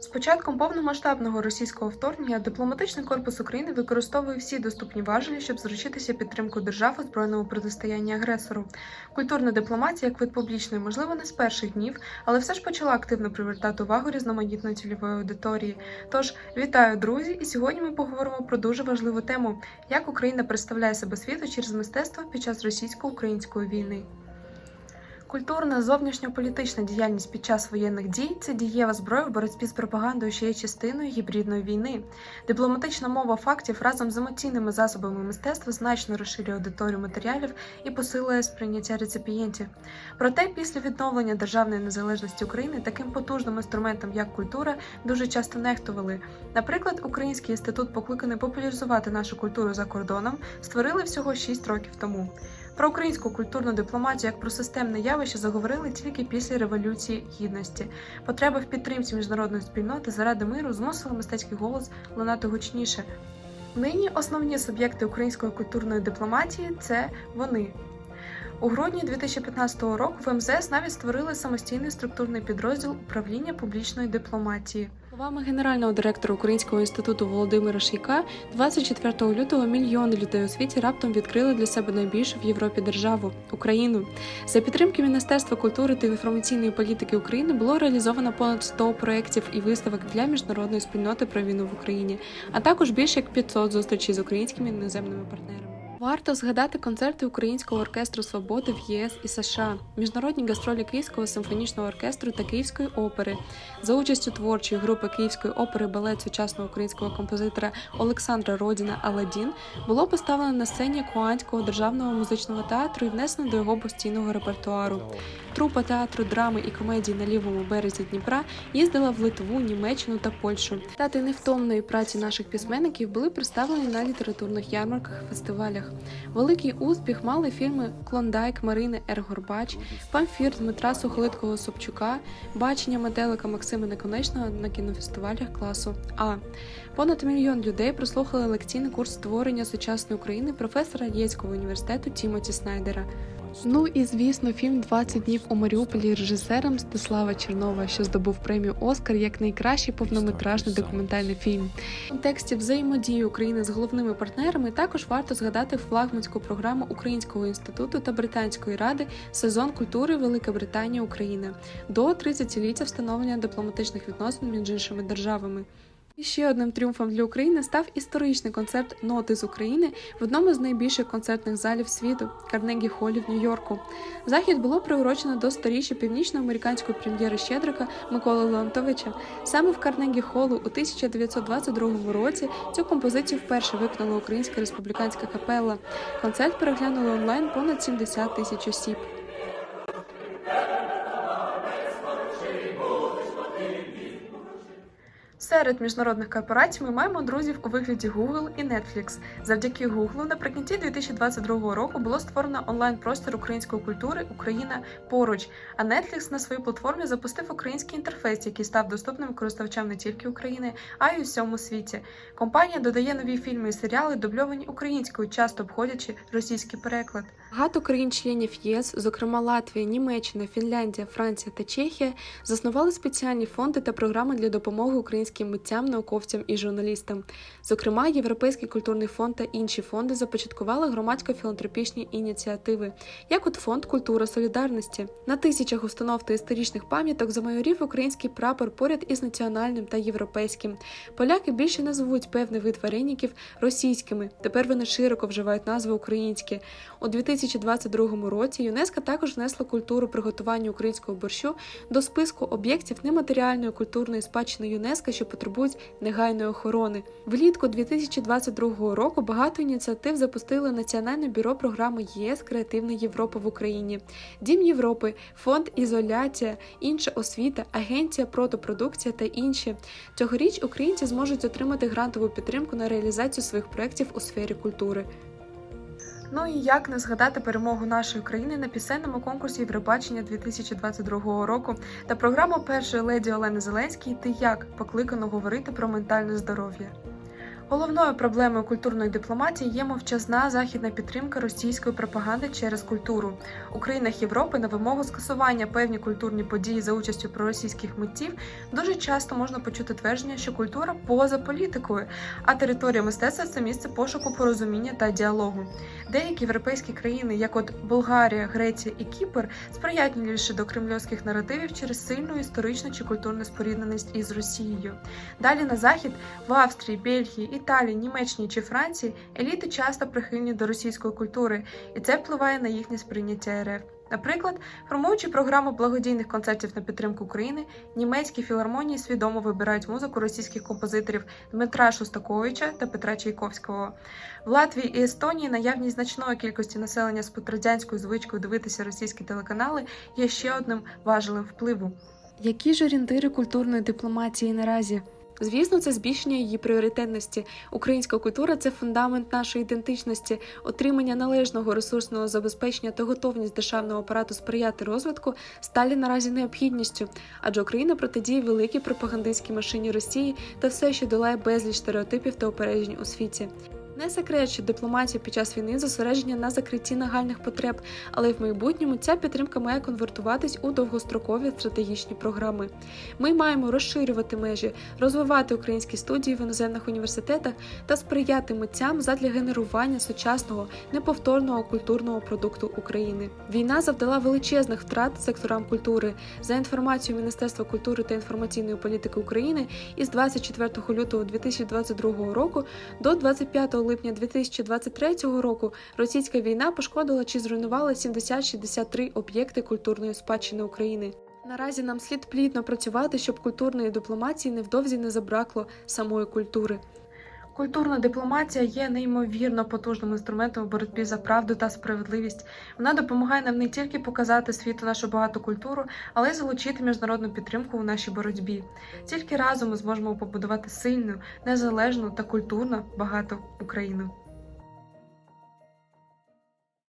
З початком повномасштабного російського вторгнення дипломатичний корпус України використовує всі доступні важелі, щоб заручитися підтримкою держав у збройному протистоянні агресору. Культурна дипломатія, як вид публічної, можливо, не з перших днів, але все ж почала активно привертати увагу різноманітної цільової аудиторії. Тож вітаю, друзі! І сьогодні ми поговоримо про дуже важливу тему: як Україна представляє себе світу через мистецтво під час російсько-української війни. Культурна зовнішньополітична діяльність під час воєнних дій це дієва зброя в боротьбі з пропагандою, що є частиною гібридної війни. Дипломатична мова фактів разом з емоційними засобами мистецтва значно розширює аудиторію матеріалів і посилює сприйняття реципієнтів. Проте, після відновлення державної незалежності України таким потужним інструментом, як культура, дуже часто нехтували. Наприклад, Український інститут, покликаний популяризувати нашу культуру за кордоном, створили всього 6 років тому. Про українську культурну дипломатію як про системне явище заговорили тільки після революції гідності. Потреба в підтримці міжнародної спільноти заради миру змусила мистецький голос лунати гучніше. Нині основні суб'єкти української культурної дипломатії це вони. У грудні 2015 року в МЗС навіть створили самостійний структурний підрозділ управління публічної дипломатії. Словами генерального директора Українського інституту Володимира Шійка, 24 лютого мільйони людей у світі раптом відкрили для себе найбільшу в Європі державу Україну. За підтримки Міністерства культури та інформаційної політики України було реалізовано понад 100 проєктів і виставок для міжнародної спільноти про війну в Україні, а також більше як 500 зустрічей з українськими іноземними партнерами. Варто згадати концерти Українського оркестру свободи в ЄС і США, міжнародні гастролі Київського симфонічного оркестру та Київської опери за участю творчої групи Київської опери балет сучасного українського композитора Олександра Родіна Аладдін було поставлено на сцені Куанського державного музичного театру і внесено до його постійного репертуару. Трупа театру драми і комедії на лівому березі Дніпра їздила в Литву, Німеччину та Польщу. Дати невтомної праці наших письменників були представлені на літературних ярмарках і фестивалях. Великий успіх мали фільми Клондайк Марини Ергорбач, Горбач, Памфір Дмитра Сухолиткого Собчука, бачення метелика Максима Неконечного на кінофестивалях класу А. Понад мільйон людей прослухали лекційний курс створення сучасної України професора Єцького університету Тімоті Снайдера. Ну і звісно, фільм «20 днів у Маріуполі режисером Стеслава Чернова, що здобув премію Оскар як найкращий повнометражний документальний фільм. В контексті взаємодії України з головними партнерами також варто згадати флагманську програму Українського інституту та Британської ради Сезон культури Велика Британія Україна до 30-ліття встановлення дипломатичних відносин між іншими державами. І ще одним тріумфом для України став історичний концерт Ноти з України в одному з найбільших концертних залів світу Карнегі Холі в Нью-Йорку. Захід було приурочено до сторіччя північноамериканської прем'єри Щедрика Миколи Леонтовича. Саме в Карнегі Холу у 1922 році цю композицію вперше виконала Українська республіканська капелла. Концерт переглянули онлайн понад 70 тисяч осіб. Серед міжнародних корпорацій ми маємо друзів у вигляді Google і Netflix. Завдяки Google наприкінці 2022 року було створено онлайн-простір української культури Україна поруч. А Netflix на своїй платформі запустив український інтерфейс, який став доступним користувачам не тільки України, а й у всьому світі. Компанія додає нові фільми і серіали, дубльовані українською, часто обходячи російський переклад. Багато країн-членів ЄС, зокрема Латвія, Німеччина, Фінляндія, Франція та Чехія, заснували спеціальні фонди та програми для допомоги українським митцям, науковцям і журналістам. Зокрема, Європейський культурний фонд та інші фонди започаткували громадсько-філантропічні ініціативи, як от фонд Культура солідарності. На тисячах установ та історичних пам'яток замайорів український прапор поряд із національним та європейським. Поляки більше не звуть певний вид вареників російськими. Тепер вони широко вживають назви українські. У 2022 році ЮНЕСКО також внесла культуру приготування українського борщу до списку об'єктів нематеріальної культурної спадщини ЮНЕСКО, що потребують негайної охорони. Влітку 2022 року багато ініціатив запустили Національне бюро програми ЄС Креативна Європа в Україні, Дім Європи, Фонд Ізоляція, інша освіта, Агенція протопродукція та інші. Цьогоріч українці зможуть отримати грантову підтримку на реалізацію своїх проєктів у сфері культури. Ну і як не згадати перемогу нашої країни на пісенному конкурсі Євробачення 2022 року та програму першої леді Олени Зеленській Ти як покликано говорити про ментальне здоров'я. Головною проблемою культурної дипломатії є мовчазна західна підтримка російської пропаганди через культуру. У країнах Європи на вимогу скасування певні культурні події за участю проросійських митців дуже часто можна почути твердження, що культура поза політикою, а територія мистецтва це місце пошуку порозуміння та діалогу. Деякі європейські країни, як от Болгарія, Греція і Кіпр, сприятливіші до кремльовських наративів через сильну історичну чи культурну спорідненість із Росією. Далі на захід в Австрії, Бельгії, Італії, Німеччині чи Франції еліти часто прихильні до російської культури, і це впливає на їхнє сприйняття РФ. Наприклад, формуючи програму благодійних концертів на підтримку України, німецькі філармонії свідомо вибирають музику російських композиторів Дмитра Шостаковича та Петра Чайковського. В Латвії і Естонії наявність значної кількості населення з подрадянською звичкою дивитися російські телеканали є ще одним важелем впливу. Які ж орієнтири культурної дипломатії наразі? Звісно, це збільшення її пріоритетності. Українська культура це фундамент нашої ідентичності, отримання належного ресурсного забезпечення та готовність державного апарату сприяти розвитку сталі наразі необхідністю, адже Україна протидіє великій пропагандистській машині Росії та все ще долає безліч стереотипів та упереджень у світі. Не секрет, що дипломатія під час війни зосередження на закритті нагальних потреб, але в майбутньому ця підтримка має конвертуватись у довгострокові стратегічні програми. Ми маємо розширювати межі, розвивати українські студії в іноземних університетах та сприяти митцям задля генерування сучасного неповторного культурного продукту України. Війна завдала величезних втрат секторам культури. За інформацією Міністерства культури та інформаційної політики України, із 24 лютого 2022 року до 25 липня 2023 року російська війна пошкодила чи зруйнувала 70-63 об'єкти культурної спадщини України. Наразі нам слід плідно працювати, щоб культурної дипломатії невдовзі не забракло самої культури. Культурна дипломатія є неймовірно потужним інструментом у боротьбі за правду та справедливість. Вона допомагає нам не тільки показати світу нашу багату культуру, але й залучити міжнародну підтримку у нашій боротьбі. Тільки разом ми зможемо побудувати сильну, незалежну та культурно багату Україну.